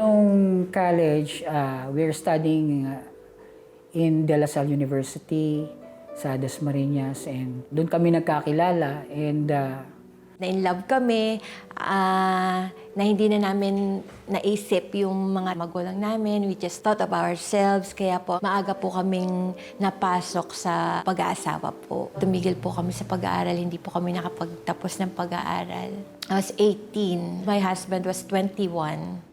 Nung college, uh, we're studying uh, in De La Salle University sa Dasmariñas and doon kami nagkakilala and uh, na in love kami, ah, na hindi na namin naisip yung mga magulang namin. We just thought of ourselves. Kaya po, maaga po kaming napasok sa pag-aasawa po. Tumigil po kami sa pag-aaral. Hindi po kami nakapagtapos ng pag-aaral. I was 18. My husband was 21.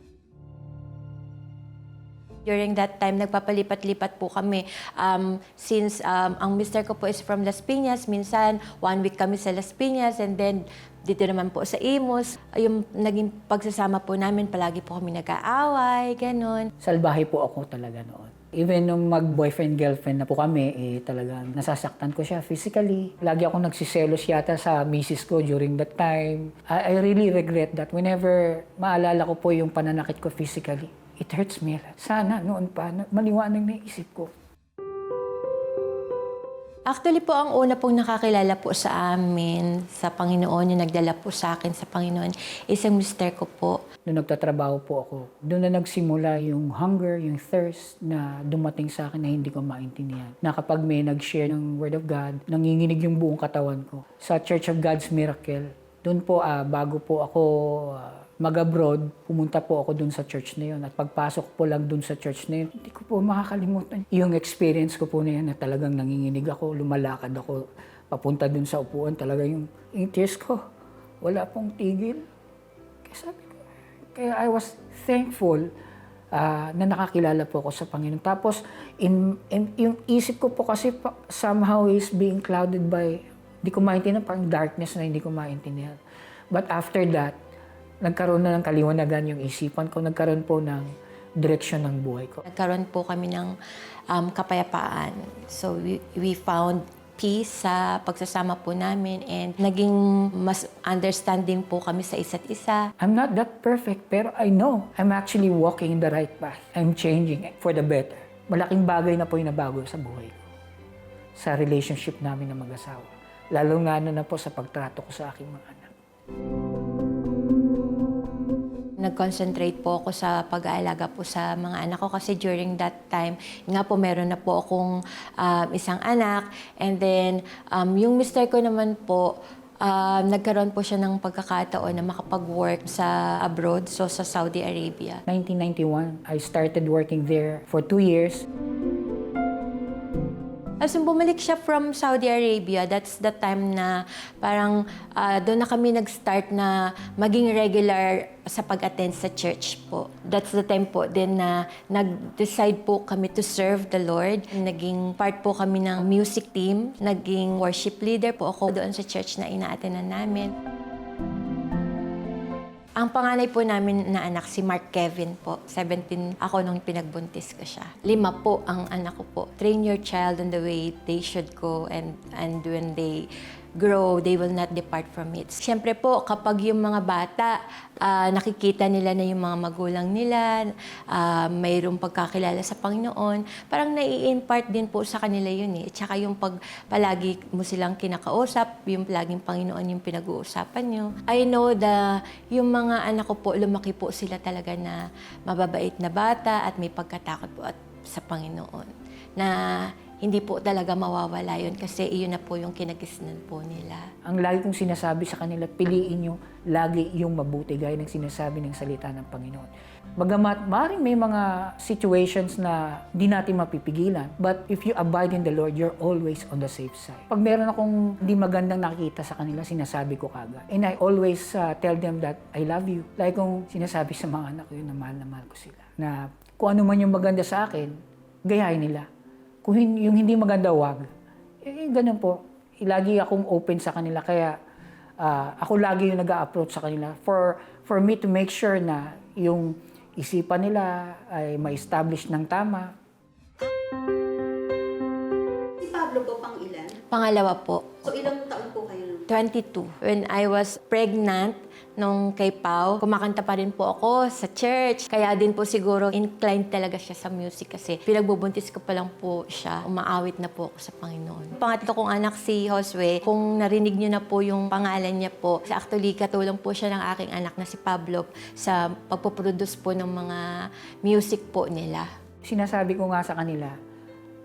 During that time, nagpapalipat-lipat po kami. Um, since um, ang mister ko po is from Las Piñas, minsan one week kami sa Las Piñas and then dito naman po sa Imus. Yung naging pagsasama po namin, palagi po kami nag-aaway, ganun. salbahe po ako talaga noon. Even nung mag-boyfriend-girlfriend na po kami, eh talagang nasasaktan ko siya physically. Lagi ako nagsiselos yata sa misis ko during that time. I, I really regret that whenever maalala ko po yung pananakit ko physically. It hurts me. Sana noon pa, na- maliwanag na isip ko. Actually po, ang una pong nakakilala po sa amin, sa Panginoon, yung nagdala po sa akin sa Panginoon, isang mister ko po. Nung nagtatrabaho po ako, doon na nagsimula yung hunger, yung thirst na dumating sa akin na hindi ko maintindihan. Na kapag may nag-share ng Word of God, nanginginig yung buong katawan ko. Sa Church of God's Miracle, doon po, ah, bago po ako ah, mag-abroad, pumunta po ako doon sa church na yun. At pagpasok po lang doon sa church na yun, hindi ko po makakalimutan. Yung experience ko po na yan na talagang nanginginig ako, lumalakad ako, papunta doon sa upuan, talaga yung, yung tears ko, wala pong tigil. Kaya kaya I was thankful ah, na nakakilala po ako sa Panginoon. Tapos, in, in- yung isip ko po kasi pa- somehow is being clouded by, hindi ko maintindihan, parang darkness na hindi ko maintindihan. But after that, nagkaroon na ng kaliwanagan yung isipan ko, nagkaroon po ng direksyon ng buhay ko. Nagkaroon po kami ng um, kapayapaan. So we, we found peace sa pagsasama po namin and naging mas understanding po kami sa isa't isa. I'm not that perfect, pero I know I'm actually walking in the right path. I'm changing for the better. Malaking bagay na po yung nabago sa buhay ko. Sa relationship namin ng mag-asawa. Lalo nga na, na po sa pagtrato ko sa aking mga anak. Nag-concentrate po ako sa pag-aalaga po sa mga anak ko kasi during that time, nga po meron na po akong um, isang anak and then um, yung mister ko naman po, um, nagkaroon po siya ng pagkakataon na makapag-work sa abroad, so sa Saudi Arabia. 1991, I started working there for two years. As in, bumalik siya from Saudi Arabia, that's the time na parang ah, doon na kami nag-start na maging regular sa pag-attend sa church po. That's the time po din na nag-decide po kami to serve the Lord. Naging part po kami ng music team, naging worship leader po ako doon sa church na ina-attendan namin. Ang panganay po namin na anak, si Mark Kevin po. 17 ako nung pinagbuntis ko siya. Lima po ang anak ko po. Train your child in the way they should go and, and when they grow, they will not depart from it. Siyempre po, kapag yung mga bata, ah, nakikita nila na yung mga magulang nila, ah, mayroong pagkakilala sa Panginoon, parang nai-impart din po sa kanila yun eh. Tsaka yung pag palagi mo silang kinakausap, yung palaging Panginoon yung pinag-uusapan nyo. I know the, yung mga anak ko po, lumaki po sila talaga na mababait na bata at may pagkatakot po at sa Panginoon. Na hindi po talaga mawawala yun kasi iyon na po yung kinagisnan po nila. Ang lagi kong sinasabi sa kanila, piliin nyo lagi yung mabuti, gaya ng sinasabi ng salita ng Panginoon. Bagamat maaaring may mga situations na di natin mapipigilan, but if you abide in the Lord, you're always on the safe side. Pag meron akong di magandang nakikita sa kanila, sinasabi ko kagad. And I always uh, tell them that I love you. Like kung sinasabi sa mga anak ko yun na mahal na mahal ko sila. Na kung ano man yung maganda sa akin, gayahin nila. Kung hin- yung hindi maganda, wag. Eh, ganun po. Lagi akong open sa kanila. Kaya ah, ako lagi yung nag approach sa kanila for, for me to make sure na yung isipan nila ay ma-establish ng tama. Si Pablo po pang ilan? Pangalawa po, So ilang taon po kayo? 22. When I was pregnant, nung kay Pau. Kumakanta pa rin po ako sa church. Kaya din po siguro inclined talaga siya sa music kasi pinagbubuntis ko pa lang po siya. Umaawit na po ako sa Panginoon. Pangatlo kong anak si Josue, kung narinig niyo na po yung pangalan niya po, actually katulong po siya ng aking anak na si Pablo sa pagpoproduce po ng mga music po nila. Sinasabi ko nga sa kanila,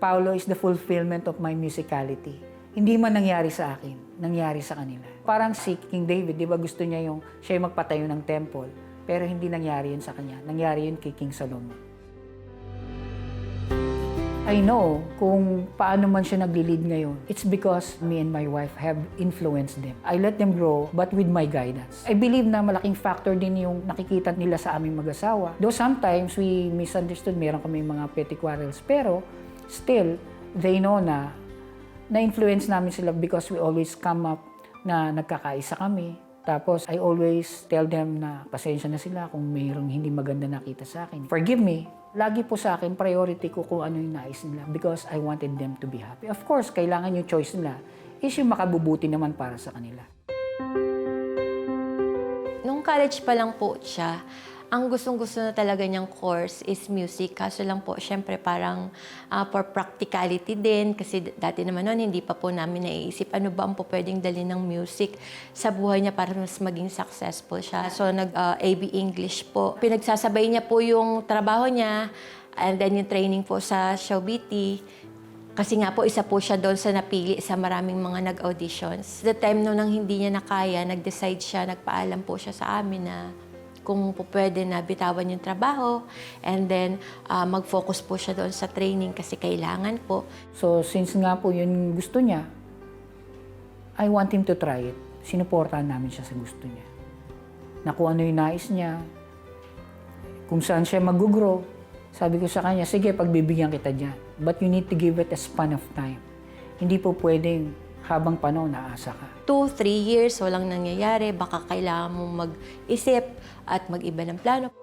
Paulo is the fulfillment of my musicality. Hindi man nangyari sa akin, nangyari sa kanila. Parang si King David, di ba gusto niya yung siya yung magpatayo ng temple, pero hindi nangyari yun sa kanya. Nangyari yun kay King Solomon. I know kung paano man siya nagli-lead ngayon. It's because me and my wife have influenced them. I let them grow, but with my guidance. I believe na malaking factor din yung nakikita nila sa aming mag-asawa. Though sometimes we misunderstood, meron kami mga petty quarrels, pero still, they know na na-influence namin sila because we always come up na nagkakaisa kami. Tapos, I always tell them na pasensya na sila kung mayroong hindi maganda nakita sa akin. Forgive me. Lagi po sa akin, priority ko kung ano yung nais nila because I wanted them to be happy. Of course, kailangan yung choice nila is yung makabubuti naman para sa kanila. Nung college pa lang po siya, ang gustong-gusto na talaga niyang course is music. Kaso lang po, syempre parang ah, for practicality din. Kasi dati naman noon, hindi pa po namin naiisip ano ba ang po pwedeng dalhin ng music sa buhay niya para mas maging successful siya. So nag-AB English po. Pinagsasabay niya po yung trabaho niya and then yung training po sa Showbiti. Kasi nga po, isa po siya doon sa napili sa maraming mga nag-auditions. The time no nang hindi niya nakaya, nag-decide siya, nagpaalam po siya sa amin na kung po pwede na bitawan yung trabaho and then ah, mag-focus po siya doon sa training kasi kailangan po. So, since nga po yun gusto niya, I want him to try it. Sinuportahan namin siya sa gusto niya. Na kung ano yung nais niya, kung saan siya mag-grow, sabi ko sa kanya, sige, pagbibigyan kita dyan. But you need to give it a span of time. Hindi po pwedeng habang panahon naasa ka. Two, three years, walang nangyayari, baka kailangan mong mag-isip at mag-iba ng plano.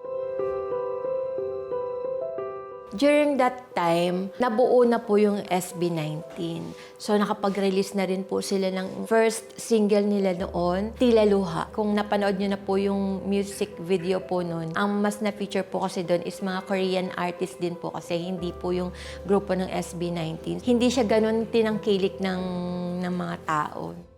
During that time, nabuo na po yung SB19. So nakapag-release na rin po sila ng first single nila noon, Tila Luha. Kung napanood nyo na po yung music video po noon, ang mas na-feature po kasi doon is mga Korean artist din po kasi hindi po yung grupo ng SB19. Hindi siya ganun tinangkilik ng, ng mga tao.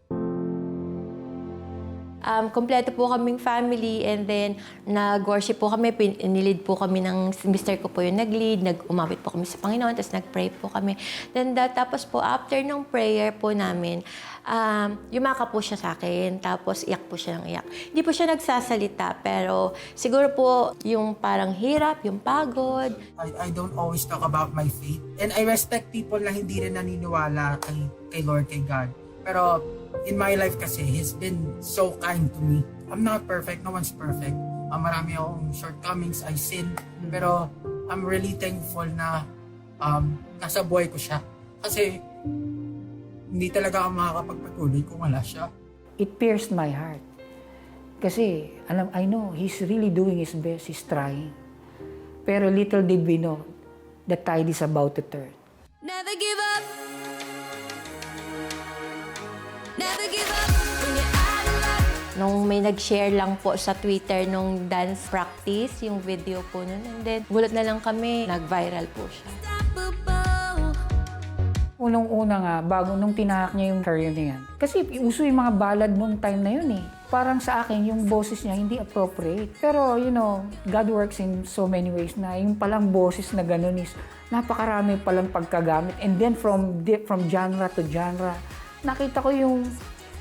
Um, kompleto po kaming family and then nag-worship po kami, pin- nilid po kami ng mister ko po yung nag-lead, nag-umawit po kami sa Panginoon, tapos nag-pray po kami. Then that, tapos po after nung prayer po namin, um, yumaka po siya sa akin, tapos iyak po siya ng iyak. Hindi po siya nagsasalita, pero siguro po yung parang hirap, yung pagod, I, I don't always talk about my faith. And I respect people na hindi rin naniniwala kay, kay Lord, kay God. Pero in my life kasi, He's been so kind to me. I'm not perfect. No one's perfect. Uh, marami akong shortcomings. I sin. Pero I'm really thankful na um, nasa buhay ko siya. Kasi hindi talaga ako makakapagpatuloy kung wala siya. It pierced my heart. Kasi, alam, I know, he's really doing his best. He's trying. Pero little did we know, the tide is about to turn. Nung may nag-share lang po sa Twitter nung dance practice, yung video po nun. And then, gulat na lang kami, nag-viral po siya. Unang-una nga, bago nung tinahak niya yung career na yan. Kasi uso yung mga ballad nung time na yun eh. Parang sa akin, yung boses niya hindi appropriate. Pero, you know, God works in so many ways na yung palang boses na ganun is napakarami palang pagkagamit. And then from from genre to genre, nakita ko yung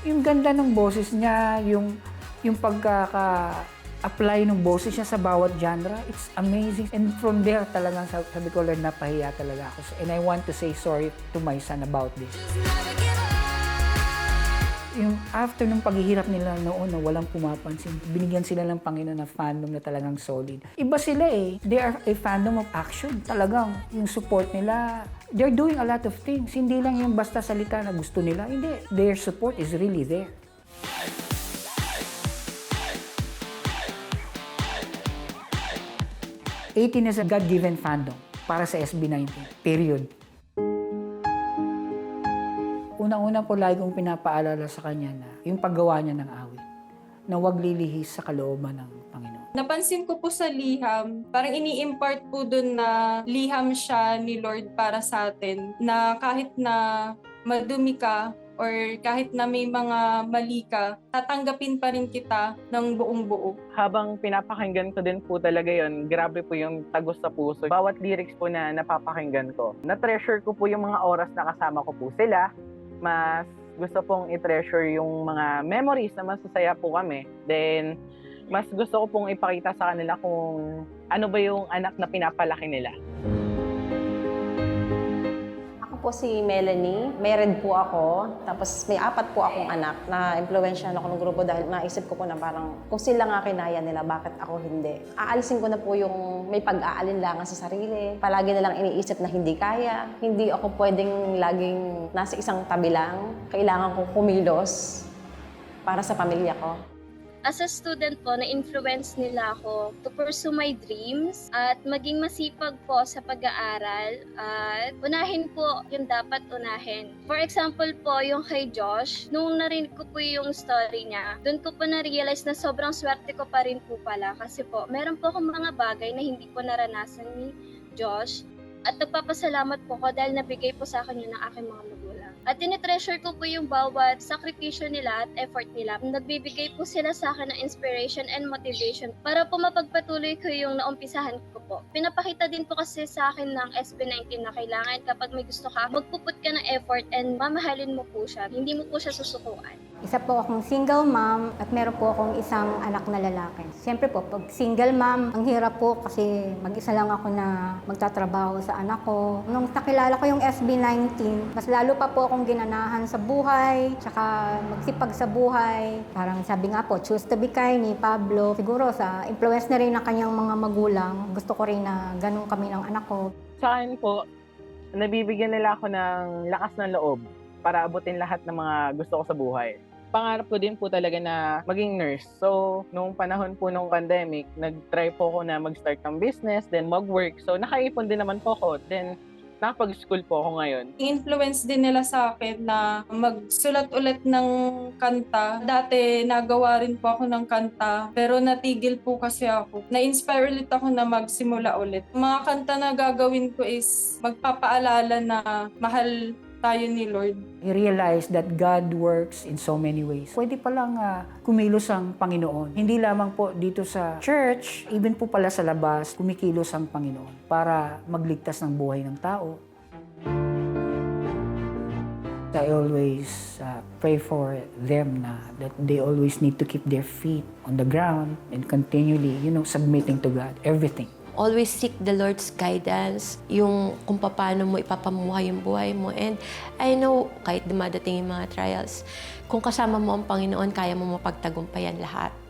yung ganda ng boses niya, yung yung pagkaka-apply ng boses niya sa bawat genre, it's amazing. And from there, talagang sab- sabi ko, Lord, napahiya talaga ako. And I want to say sorry to my son about this. Yung after nung paghihirap nila noon na walang pumapansin, binigyan sila ng Panginoon na fandom na talagang solid. Iba sila eh. They are a fandom of action. Talagang yung support nila, they're doing a lot of things. Hindi lang yung basta salita na gusto nila. Hindi. Their support is really there. Eighteen is a God-given fandom para sa SB19. Period. Unang-una po lagi kong pinapaalala sa kanya na yung paggawa niya ng awit. na wag lilihis sa kalooban ng Panginoon. Napansin ko po sa liham, parang ini-impart po dun na liham siya ni Lord para sa atin, na kahit na madumi ka or kahit na may mga mali ka, tatanggapin pa rin kita ng buong buo. habang pinapakinggan ko din po talaga yon grabe po yung tagos sa puso. Bawat lyrics po na napapakinggan ko, na-treasure ko po yung mga oras na kasama ko po sila. Mas gusto pong i-treasure yung mga memories na masasaya po kami. Then, mas gusto ko pong ipakita sa kanila kung ano ba yung anak na pinapalaki nila. Ako po si Melanie. Married po ako. Tapos may apat po akong anak na impluensyahan ako ng grupo dahil naisip ko po na parang kung sila nga kinaya nila, bakit ako hindi? Aalisin ko na po yung may pag-aalinlangan sa sarili. Palagi na lang iniisip na hindi kaya. Hindi ako pwedeng laging nasa isang tabi lang. Kailangan ko kumilos para sa pamilya ko. As a student po, na-influence nila ako to pursue my dreams at maging masipag po sa pag-aaral at unahin po yung dapat unahin. For example po, yung kay Josh, nung narinig ko po yung story niya, doon ko po na-realize na sobrang swerte ko pa rin po pala kasi po, meron po akong mga bagay na hindi po naranasan ni Josh at nagpapasalamat po ko dahil nabigay po sa akin yun ng aking mga magulang. At tinitreasure ko po yung bawat sakripisyo nila at effort nila. Nagbibigay po sila sa akin ng inspiration and motivation para po mapagpatuloy ko yung naumpisahan ko po. Pinapakita din po kasi sa akin ng SB19 na kailangan kapag may gusto ka, magpuput ka ng effort and mamahalin mo po siya. Hindi mo po siya susukuan. Isa po akong single mom at meron po akong isang anak na lalaki. Siyempre po, pag single mom, ang hirap po kasi mag-isa lang ako na magtatrabaho sa anak ko. Nung nakilala ko yung SB19, mas lalo pa po akong ginanahan sa buhay, tsaka magsipag sa buhay. Parang sabi nga po, choose to be kind ni Pablo. Siguro sa influence na rin ng kanyang mga magulang, gusto ko rin na ganun kami ng anak ko. Sa akin po, nabibigyan nila ako ng lakas ng loob para abutin lahat ng mga gusto ko sa buhay. Pangarap ko din po talaga na maging nurse. So, nung panahon po nung pandemic, nag-try po ako na mag-start ng business, then mag-work. So, nakaipon din naman po ako. Then, nakapag-school po ako ngayon. influence din nila sa akin na magsulat ulit ng kanta. Dati nagawa rin po ako ng kanta, pero natigil po kasi ako. Na-inspire ulit ako na magsimula ulit. Mga kanta na gagawin ko is magpapaalala na mahal tayo ni Lord. I realize that God works in so many ways. Pwede palang ah, kumilos ang Panginoon. Hindi lamang po dito sa church, even po pala sa labas, kumikilos ang Panginoon para magligtas ng buhay ng tao. I always uh, pray for them na that they always need to keep their feet on the ground and continually, you know, submitting to God, everything. Always seek the Lord's guidance, yung kung paano mo ipapamuhay yung buhay mo. And I know, kahit dumadating yung mga trials, kung kasama mo ang Panginoon, kaya mo mapagtagumpayan lahat.